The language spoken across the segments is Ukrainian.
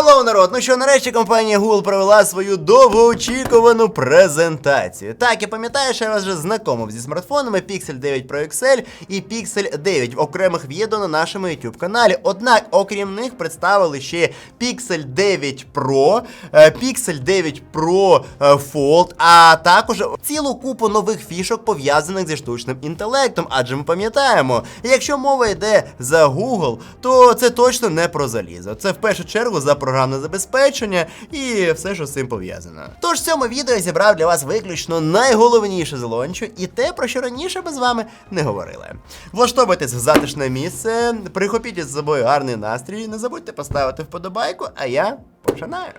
Hello, народ! Ну що, нарешті компанія Google провела свою довгоочікувану презентацію. Так, я пам'ятаю, що я вас вже знайомив зі смартфонами Pixel 9 Pro XL і Pixel 9 в окремих відео на нашому YouTube каналі. Однак, окрім них, представили ще Pixel 9 Pro, е, Pixel 9 Pro е, Fold, а також цілу купу нових фішок пов'язаних зі штучним інтелектом. Адже ми пам'ятаємо, якщо мова йде за Google, то це точно не про залізо. Це в першу чергу за програмне забезпечення і все, що з цим пов'язано. Тож в цьому відео я зібрав для вас виключно найголовніше з лончу і те, про що раніше ми з вами не говорили. Влаштовуйтесь в затишне місце, прихопіть із собою гарний настрій, не забудьте поставити вподобайку, а я починаю.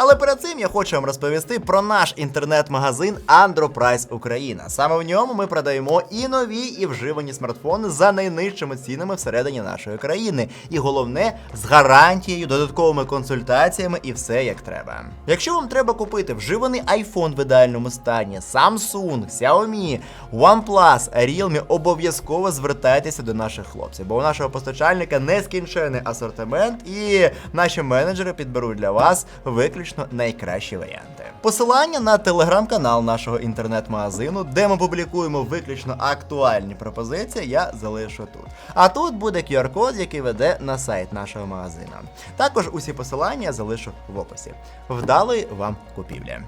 Але перед цим я хочу вам розповісти про наш інтернет-магазин Androprice Україна. Саме в ньому ми продаємо і нові, і вживані смартфони за найнижчими цінами всередині нашої країни. І головне з гарантією, додатковими консультаціями і все як треба. Якщо вам треба купити вживаний iPhone в ідеальному стані, Samsung, Xiaomi, OnePlus, Realme, обов'язково звертайтеся до наших хлопців, бо у нашого постачальника нескінчений асортимент, і наші менеджери підберуть для вас виключно найкращі варіанти. Посилання на телеграм-канал нашого інтернет-магазину, де ми публікуємо виключно актуальні пропозиції, я залишу тут. А тут буде QR-код, який веде на сайт нашого магазину. Також усі посилання залишу в описі. Вдалої вам купівлі!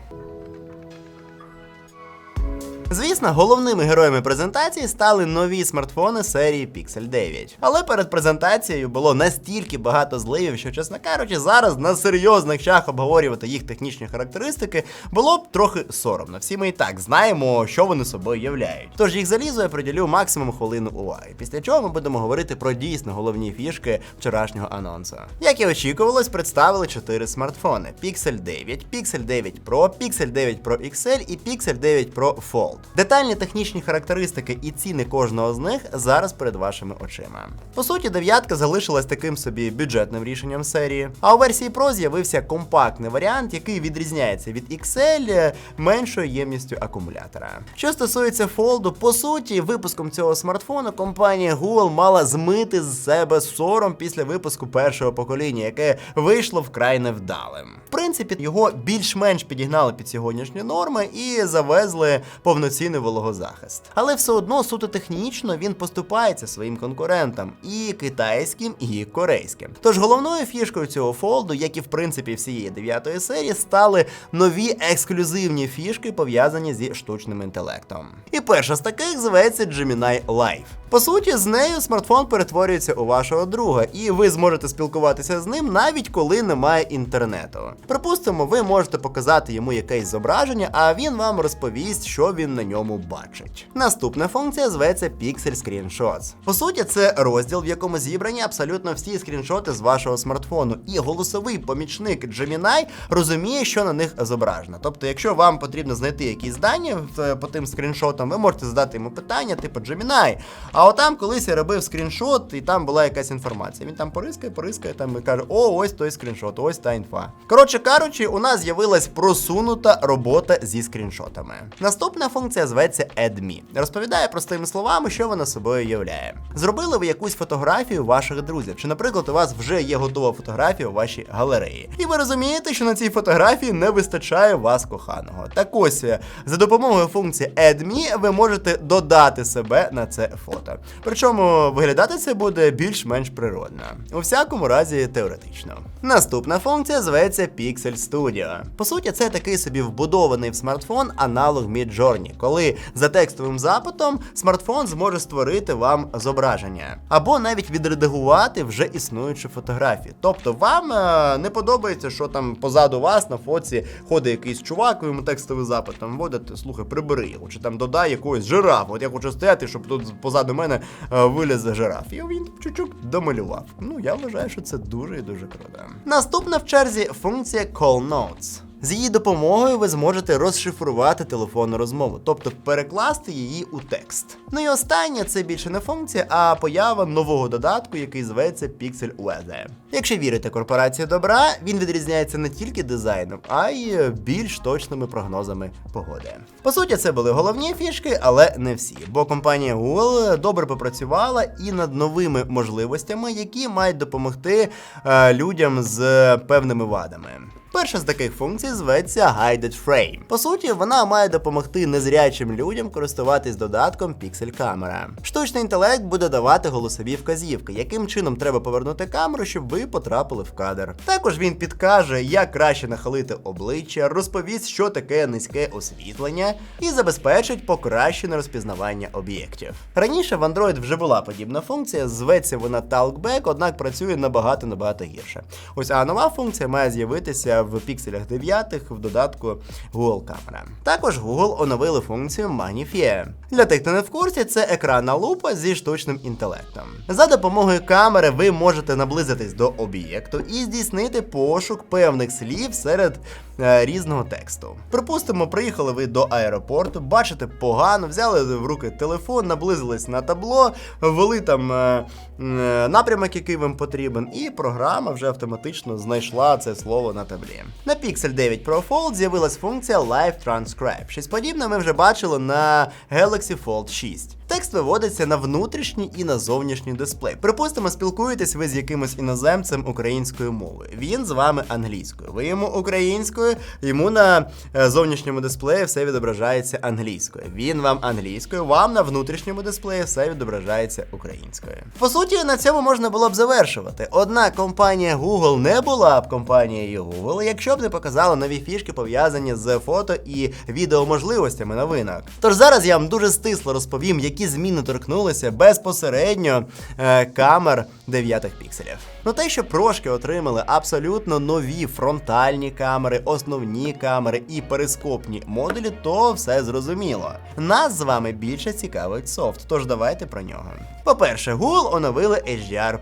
Звісно, головними героями презентації стали нові смартфони серії Pixel 9. Але перед презентацією було настільки багато зливів, що, чесно кажучи, зараз на серйозних чах обговорювати їх технічні характеристики було б трохи соромно. Всі ми і так знаємо, що вони собою являють. Тож їх залізу я приділю максимум хвилину уваги. Після чого ми будемо говорити про дійсно головні фішки вчорашнього анонсу. Як і очікувалось, представили чотири смартфони: Pixel 9, Pixel 9 Pro, Pixel 9 Pro XL і Pixel 9 Pro Fold. Детальні технічні характеристики і ціни кожного з них зараз перед вашими очима. По суті, дев'ятка залишилась таким собі бюджетним рішенням серії. А у версії Pro з'явився компактний варіант, який відрізняється від XL меншою ємністю акумулятора. Що стосується Fold, по суті, випуском цього смартфону компанія Google мала змити з себе сором після випуску першого покоління, яке вийшло вкрай невдалим. В принципі, його більш-менш підігнали під сьогоднішні норми і завезли повноцінний вологозахист. Але все одно суто технічно він поступається своїм конкурентам і китайським, і корейським. Тож головною фішкою цього фолду, як і в принципі всієї дев'ятої серії, стали нові ексклюзивні фішки, пов'язані зі штучним інтелектом. І перша з таких зветься Gemini Live. По суті, з нею смартфон перетворюється у вашого друга, і ви зможете спілкуватися з ним навіть коли немає інтернету. Припустимо, ви можете показати йому якесь зображення, а він вам розповість, що він на ньому бачить. Наступна функція зветься Pixel Screenshots. По суті, це розділ, в якому зібрані абсолютно всі скріншоти з вашого смартфону, і голосовий помічник Gemini розуміє, що на них зображено. Тобто, якщо вам потрібно знайти якісь дані по тим скріншотам, ви можете задати йому питання, типу Gemini. А отам колись я робив скріншот, і там була якась інформація. Він там порискає, порискає там і каже: О, ось той скріншот, ось та інфа. Коротше кажучи, у нас з'явилась просунута робота зі скріншотами. Наступна функція зветься AdMe. Розповідає простими словами, що вона собою являє. Зробили ви якусь фотографію ваших друзів, чи, наприклад, у вас вже є готова фотографія у вашій галереї. І ви розумієте, що на цій фотографії не вистачає вас коханого. Так ось, е, за допомогою функції AdMe ви можете додати себе на це фото. Причому виглядати це буде більш-менш природно. У всякому разі, теоретично. Наступна функція зветься Pixel Studio. По суті, це такий собі вбудований в смартфон аналог Midjourney, коли за текстовим запитом смартфон зможе створити вам зображення, або навіть відредагувати вже існуючу фотографію. Тобто вам е, не подобається, що там позаду вас на фоці ходить якийсь чувак, ви йому текстовий запит там вводите, слухай, прибери його, чи там додай якогось жирафа. От я хочу стояти, щоб тут позаду мене е, виліз жираф. І він чуть-чуть домалював. Ну я вважаю, що це дуже і дуже круто. Наступна в черзі функція Call Notes. З її допомогою ви зможете розшифрувати телефонну розмову, тобто перекласти її у текст. Ну і останнє це більше не функція, а поява нового додатку, який зветься Pixel Weather. Якщо вірите корпорації добра, він відрізняється не тільки дизайном, а й більш точними прогнозами погоди. По суті, це були головні фішки, але не всі, бо компанія Google добре попрацювала і над новими можливостями, які мають допомогти е, людям з певними вадами. Перша з таких функцій зветься Guided Frame. По суті, вона має допомогти незрячим людям користуватись додатком Pixel Camera. Штучний інтелект буде давати голосові вказівки, яким чином треба повернути камеру, щоб ви потрапили в кадр. Також він підкаже, як краще нахилити обличчя, розповість, що таке низьке освітлення, і забезпечить покращене розпізнавання об'єктів. Раніше в Android вже була подібна функція, зветься вона Talkback, однак працює набагато набагато гірше. Ось а нова функція має з'явитися в пікселях 9 в додатку Google камера. Також Google оновили функцію Magnifier. Для тих, хто не в курсі, це екранна лупа зі штучним інтелектом. За допомогою камери ви можете наблизитись до об'єкту і здійснити пошук певних слів серед різного тексту. Припустимо, приїхали ви до аеропорту, бачите погано, взяли в руки телефон, наблизились на табло, ввели там е, е, напрямок, який вам потрібен, і програма вже автоматично знайшла це слово на таблі. На Pixel 9 Pro Fold з'явилась функція Live Transcribe. Щось подібне ми вже бачили на Galaxy Fold 6. Текст виводиться на внутрішній і на зовнішній дисплей. Припустимо, спілкуєтесь ви з якимось іноземцем українською мовою. Він з вами англійською. Ви йому українською, йому на е, зовнішньому дисплеї все відображається англійською. Він вам англійською, вам на внутрішньому дисплеї все відображається українською. По суті, на цьому можна було б завершувати. Однак компанія Google не була б компанією Google, якщо б не показала нові фішки пов'язані з фото і відеоможливостями новинок. Тож зараз я вам дуже стисло розповім, які зміни торкнулися безпосередньо е, камер 9 пікселів. Ну те, що прошки отримали абсолютно нові фронтальні камери, основні камери і перископні модулі, то все зрозуміло. Нас з вами більше цікавить софт, тож давайте про нього. По-перше, Google оновили HDR+.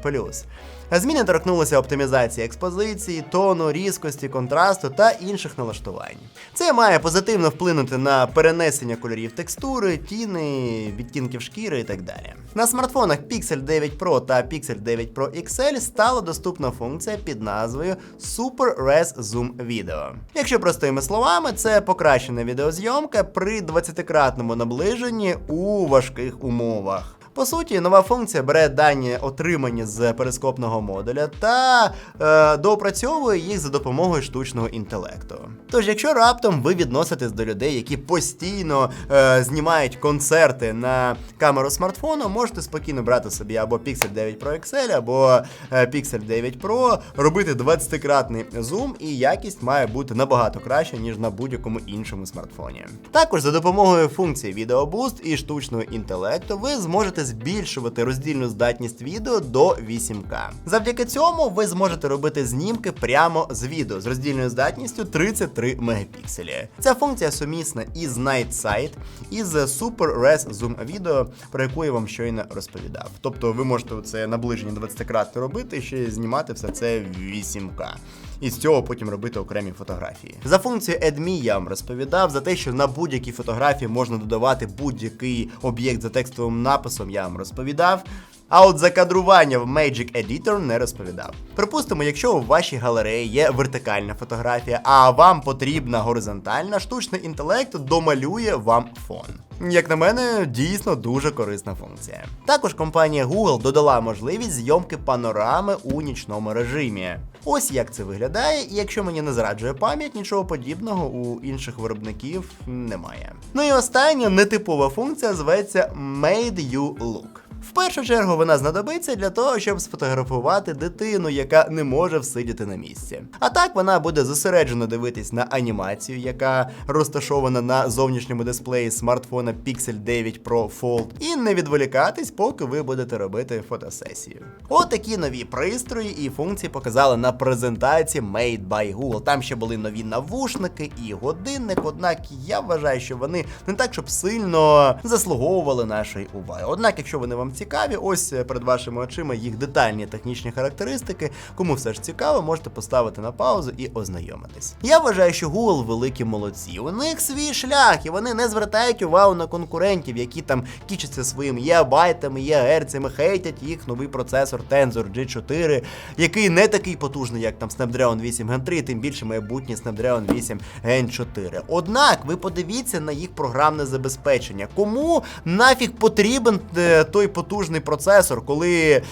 Зміни торкнулися оптимізації експозиції, тону, різкості, контрасту та інших налаштувань. Це має позитивно вплинути на перенесення кольорів текстури, тіни, відтінків шкіри і так далі. На смартфонах Pixel 9 Pro та Pixel 9 Pro XL стала доступна функція під назвою Super Res Zoom Video. Якщо простими словами, це покращена відеозйомка при 20-кратному наближенні у важких умовах. По суті, нова функція бере дані, отримані з перископного модуля, та е, доопрацьовує їх за допомогою штучного інтелекту. Тож, якщо раптом ви відноситесь до людей, які постійно е, знімають концерти на камеру смартфону, можете спокійно брати собі або Pixel 9 Pro XL, або е, Pixel 9 Pro, робити 20-кратний зум, і якість має бути набагато краще, ніж на будь-якому іншому смартфоні. Також за допомогою функції Video Boost і штучного інтелекту ви зможете збільшувати роздільну здатність відео до 8К. Завдяки цьому ви зможете робити знімки прямо з відео з роздільною здатністю 33 мегапікселі. Ця функція сумісна із Night Sight, із Super Res Zoom Video, про яку я вам щойно розповідав. Тобто ви можете це наближення 20 кратно робити і ще знімати все це в 8К. І з цього потім робити окремі фотографії. За функцією AdMe я вам розповідав за те, що на будь-якій фотографії можна додавати будь-який об'єкт за текстовим написом. Я вам розповідав. А от закадрування в Magic Editor не розповідав. Припустимо, якщо у вашій галереї є вертикальна фотографія, а вам потрібна горизонтальна, штучний інтелект домалює вам фон. Як на мене, дійсно дуже корисна функція. Також компанія Google додала можливість зйомки панорами у нічному режимі. Ось як це виглядає, і якщо мені не зраджує пам'ять, нічого подібного у інших виробників немає. Ну і остання нетипова функція зветься Made You Look. В першу чергу вона знадобиться для того, щоб сфотографувати дитину, яка не може всидіти на місці. А так вона буде зосереджено дивитись на анімацію, яка розташована на зовнішньому дисплеї смартфона Pixel 9 Pro Fold, і не відволікатись, поки ви будете робити фотосесію. Отакі нові пристрої і функції показали на презентації Made by Google. Там ще були нові навушники і годинник, однак я вважаю, що вони не так, щоб сильно заслуговували нашої уваги. Однак, якщо вони вам вам цікаві, ось е, перед вашими очима їх детальні технічні характеристики. Кому все ж цікаво, можете поставити на паузу і ознайомитись. Я вважаю, що Google великі молодці. У них свій шлях, і вони не звертають увагу на конкурентів, які там кічаться своїми єбайтами, єгерцями, хейтять їх новий процесор Tensor G4, який не такий потужний, як там Snapdragon 8 Gen 3, тим більше майбутній Snapdragon 8 Gen 4. Однак ви подивіться на їх програмне забезпечення. Кому нафіг потрібен е, той потужний процесор, коли е,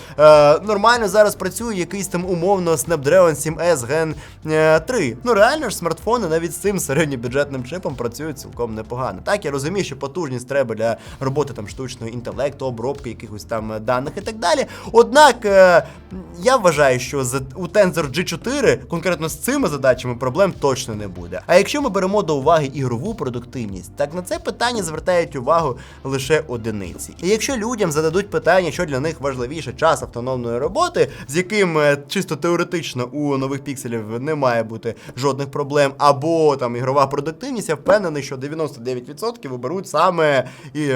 нормально зараз працює якийсь там умовно Snapdragon 7S Gen е, 3. Ну реально ж смартфони навіть з цим середньобюджетним чипом працюють цілком непогано. Так, я розумію, що потужність треба для роботи там штучного інтелекту, обробки якихось там е, даних і так далі. Однак е, я вважаю, що з, у Tensor G4 конкретно з цими задачами проблем точно не буде. А якщо ми беремо до уваги ігрову продуктивність, так на це питання звертають увагу лише одиниці. І якщо людям зададуть питання, що для них важливіше час автономної роботи, з яким е, чисто теоретично у нових пікселів не має бути жодних проблем, або там ігрова продуктивність, я впевнений, що 99% оберуть саме і,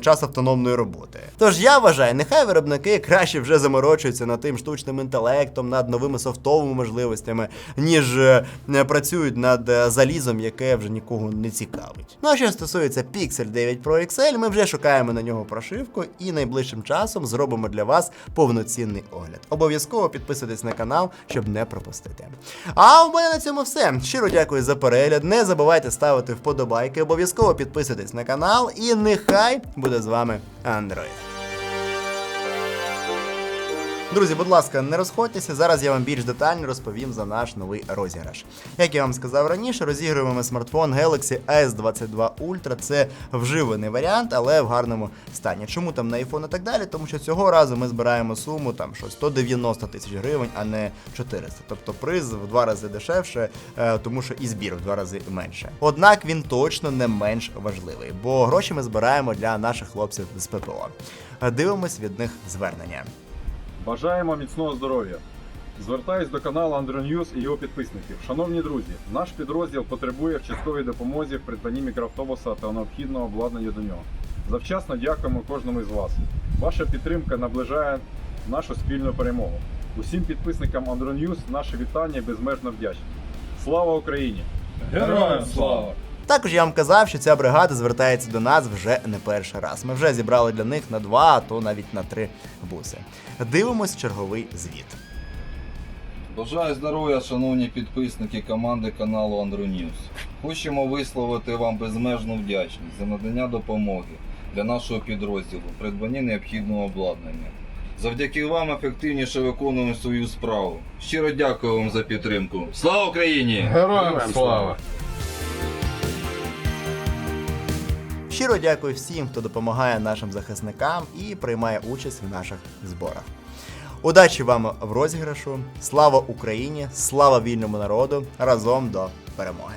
час автономної роботи. Тож я вважаю, нехай виробники краще вже заморочуються над тим штучним інтелектом, над новими софтовими можливостями, ніж е, працюють над е, залізом, яке вже нікого не цікавить. Ну а що стосується Pixel 9 Pro XL, ми вже шукаємо на нього прошивку і найближчим часом зробимо для вас повноцінний огляд. Обов'язково підписуйтесь на канал, щоб не пропустити. А у мене на цьому все. Щиро дякую за перегляд. Не забувайте ставити вподобайки, обов'язково підписуйтесь на канал, і нехай буде з вами Android. Друзі, будь ласка, не розходьтеся. Зараз я вам більш детально розповім за наш новий розіграш. Як я вам сказав раніше, розігруємо ми смартфон Galaxy S22 Ultra. Це вживаний варіант, але в гарному стані. Чому там на iPhone і так далі? Тому що цього разу ми збираємо суму там щось 190 тисяч гривень, а не 400. Тобто приз в два рази дешевше, е, тому що і збір в два рази менше. Однак він точно не менш важливий, бо гроші ми збираємо для наших хлопців з ППО. Е, Дивимось від них звернення. Бажаємо міцного здоров'я. Звертаюсь до каналу Andronews і його підписників. Шановні друзі, наш підрозділ потребує в частковій допомозі в придбанні мікроавтобуса та необхідного обладнання до нього. Завчасно дякуємо кожному із вас. Ваша підтримка наближає нашу спільну перемогу. Усім підписникам Andronews наше вітання і безмежно вдячні. Слава Україні! Героям слава! Також я вам казав, що ця бригада звертається до нас вже не перший раз. Ми вже зібрали для них на два, а то навіть на три буси. Дивимось черговий звіт. Бажаю здоров'я, шановні підписники команди каналу Andronews. Хочемо висловити вам безмежну вдячність за надання допомоги для нашого підрозділу придбанні необхідного обладнання. Завдяки вам ефективніше виконуємо свою справу. Щиро дякую вам за підтримку. Слава Україні! Героям слава! Щиро дякую всім, хто допомагає нашим захисникам і приймає участь в наших зборах. Удачі вам в розіграшу! Слава Україні! Слава вільному народу! Разом до перемоги!